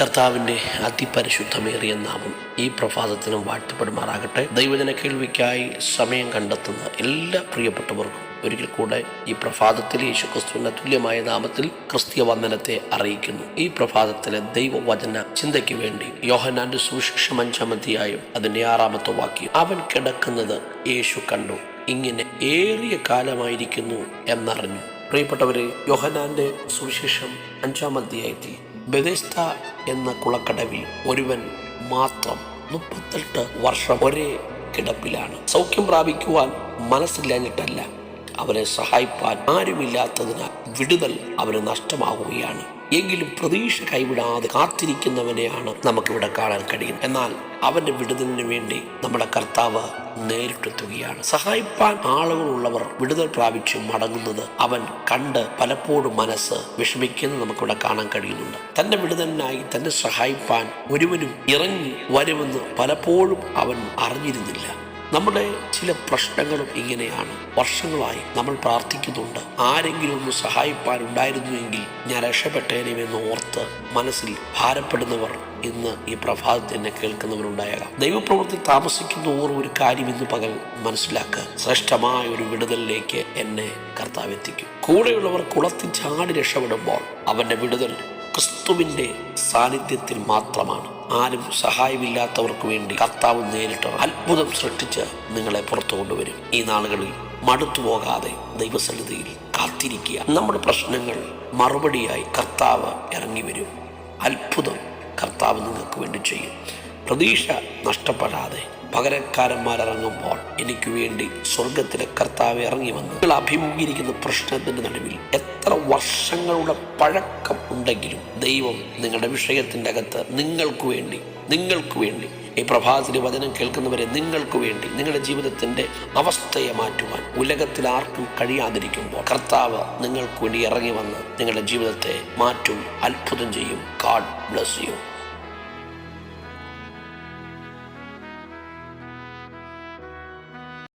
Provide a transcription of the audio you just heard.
കർത്താവിന്റെ അതിപരിശുദ്ധമേറിയ നാമം ഈ പ്രഭാതത്തിനും വാഴ്ത്തപ്പെടുമാറാകട്ടെ. ദൈവജന കേൾവിക്കായി സമയം കണ്ടെത്തുന്ന എല്ലാ പ്രിയപ്പെട്ടവർക്കും ഒരിക്കൽ കൂടെ ഈ പ്രഭാതത്തിൽ യേശു ക്രിസ്തുവിന്റെ തുല്യമായ നാമത്തിൽ ക്രിസ്തീയ വന്ദനത്തെ അറിയിക്കുന്നു. ഈ പ്രഭാതത്തിലെ ദൈവവചന ചിന്തയ്ക്ക് വേണ്ടി യോഹനാന്റെ സുവിശേഷം അഞ്ചാമധ്യായം അതിന്റെ ആറാമത്തെ വാക്യം അവൻ കിടക്കുന്നത് യേശു കണ്ടു ഇങ്ങനെ ഏറിയ കാലമായിരിക്കുന്നു എന്നറിഞ്ഞു. പ്രിയപ്പെട്ടവരെ യോഹനാന്റെ സുവിശേഷം അഞ്ചാം അധ്യായത്തിൽ ബെദേസ്ത എന്ന കുളക്കടവിൽ ഒരുവൻ മാത്രം മുപ്പത്തെട്ട് വർഷം ഒരേ കിടപ്പിലാണ്. സൗഖ്യം പ്രാപിക്കുവാൻ മനസ്സില്ലാഞ്ഞിട്ടല്ല. അവനെ സഹായിപ്പാൻ ആരുമില്ലാത്തതിനാൽ വിടുതൽ അവന് നഷ്ടമാവുകയാണ് എങ്കിലും പ്രതീക്ഷ കൈവിടാതെ കാത്തിരിക്കുന്നവനെയാണ് നമുക്കിവിടെ കാണാൻ കഴിയും എന്നാൽ അവന്റെ വിടുതലിന് വേണ്ടി നമ്മുടെ കർത്താവ് നേരിട്ടെത്തുകയാണ്. സഹായിപ്പാൻ ആളുകളുള്ളവർ വിടുതൽ പ്രാപിച്ച് മടങ്ങുന്നത് അവൻ കണ്ട് പലപ്പോഴും മനസ്സ് വിഷമിക്കുന്നത് നമുക്കിവിടെ കാണാൻ കഴിയുന്നുണ്ട്. തന്റെ വിടുതലിനായി തന്നെ സഹായിപ്പാൻ ഒരുവനും ഇറങ്ങി വരുമെന്ന് പലപ്പോഴും അവൻ അറിഞ്ഞിരുന്നില്ല. നമ്മുടെ ചില പ്രശ്നങ്ങളും ഇങ്ങനെയാണ്. വർഷങ്ങളായി നമ്മൾ പ്രാർത്ഥിക്കുന്നുണ്ട്. ആരെങ്കിലും ഒന്ന് സഹായിപ്പാനുണ്ടായിരുന്നുവെങ്കിൽ ഞാൻ രക്ഷപ്പെട്ടേനുമെന്ന് ഓർത്ത് മനസ്സിൽ ഭാരപ്പെടുന്നവർ ഇന്ന് ഈ പ്രഭാതത്തിൽ എന്നെ കേൾക്കുന്നവരുണ്ടായേക്കാം. ദൈവപ്രവൃത്തി താമസിക്കുന്ന ഓർ ഒരു കാര്യം ഇന്ന് പകൽ മനസ്സിലാക്കുക. ശ്രേഷ്ഠമായ ഒരു വിടുതലിലേക്ക് എന്നെ കർത്താവ് എത്തിക്കും. കൂടെയുള്ളവർ കുളത്തിൽ ചാടി രക്ഷപ്പെടുമ്പോൾ അവന്റെ വിടുതൽ ക്രിസ്തുവിന്റെ സാന്നിധ്യത്തിൽ മാത്രമാണ്. ആരും സഹായമില്ലാത്തവർക്ക് വേണ്ടി കർത്താവ് നേരിട്ട് അത്ഭുതം സൃഷ്ടിച്ച് നിങ്ങളെ പുറത്തു കൊണ്ടുവരും. ഈ നാളുകളിൽ മടുത്തു പോകാതെ ദൈവസന്നിധിയിൽ കാത്തിരിക്കുക. നമ്മുടെ പ്രശ്നങ്ങൾ മറുപടിയായി കർത്താവ് ഇറങ്ങി വരും. അത്ഭുതം കർത്താവ് നിങ്ങൾക്ക് വേണ്ടി ചെയ്യും. പ്രതീക്ഷ നഷ്ടപ്പെടാതെ പകരക്കാരന്മാരിറങ്ങുമ്പോൾ എനിക്ക് വേണ്ടി സ്വർഗത്തിലെ കർത്താവ് ഇറങ്ങി വന്ന്. നിങ്ങൾ അഭിമുഖീകരിക്കുന്ന പ്രശ്നത്തിന്റെ നടുവിൽ എത്ര വർഷങ്ങളുടെ പഴക്കം ഉണ്ടെങ്കിലും ദൈവം നിങ്ങളുടെ വിഷയത്തിന്റെ അകത്ത് നിങ്ങൾക്ക് വേണ്ടി നിങ്ങൾക്ക് വേണ്ടി. ഈ പ്രഭാതത്തിലെ വചനം കേൾക്കുന്നവരെ നിങ്ങൾക്ക് വേണ്ടി നിങ്ങളുടെ ജീവിതത്തിന്റെ അവസ്ഥയെ മാറ്റുവാൻ ഉലകത്തിൽ ആർക്കും കഴിയാതിരിക്കുമ്പോൾ കർത്താവ് നിങ്ങൾക്ക് വേണ്ടി ഇറങ്ങി വന്ന് നിങ്ങളുടെ ജീവിതത്തെ മാറ്റും അത്ഭുതം ചെയ്യും. God bless you